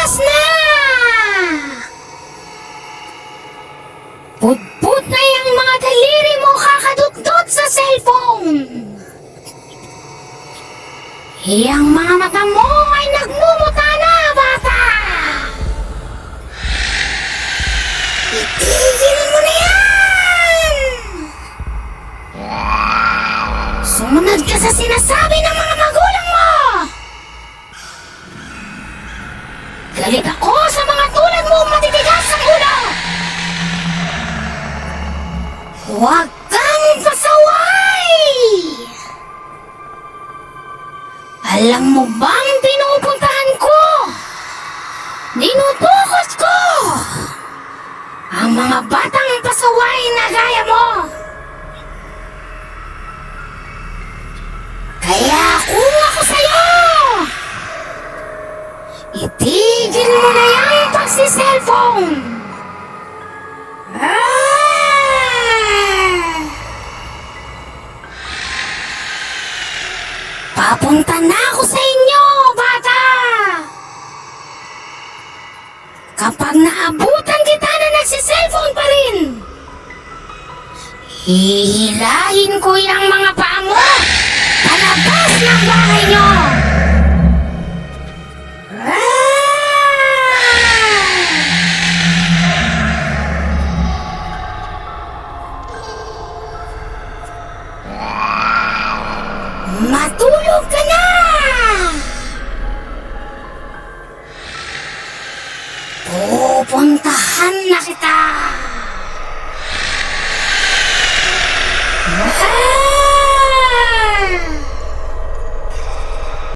Oras na! Budbud na yung mga daliri mo kakadudod sa cellphone! Eh, Iyang mga mata mo ay nagmumuta na, bata! Itigil mo na yan! Sumunod ka sa sinasabi ng mga Galit ako sa mga tulad mo matitigas ang ulo! Huwag kang pasaway! Alam mo bang pinupuntahan ko? Dinutukos ko! Ang mga batang pasaway na gaya mo! Yung pagsi-cellphone! Ah! Papunta na ako sa inyo, bata! Kapag naabutan kita na nagsi-cellphone pa rin, hihilahin ko yung mga paa mo palabas ng bahay Matulog ka na! Pupuntahan na kita! Ah!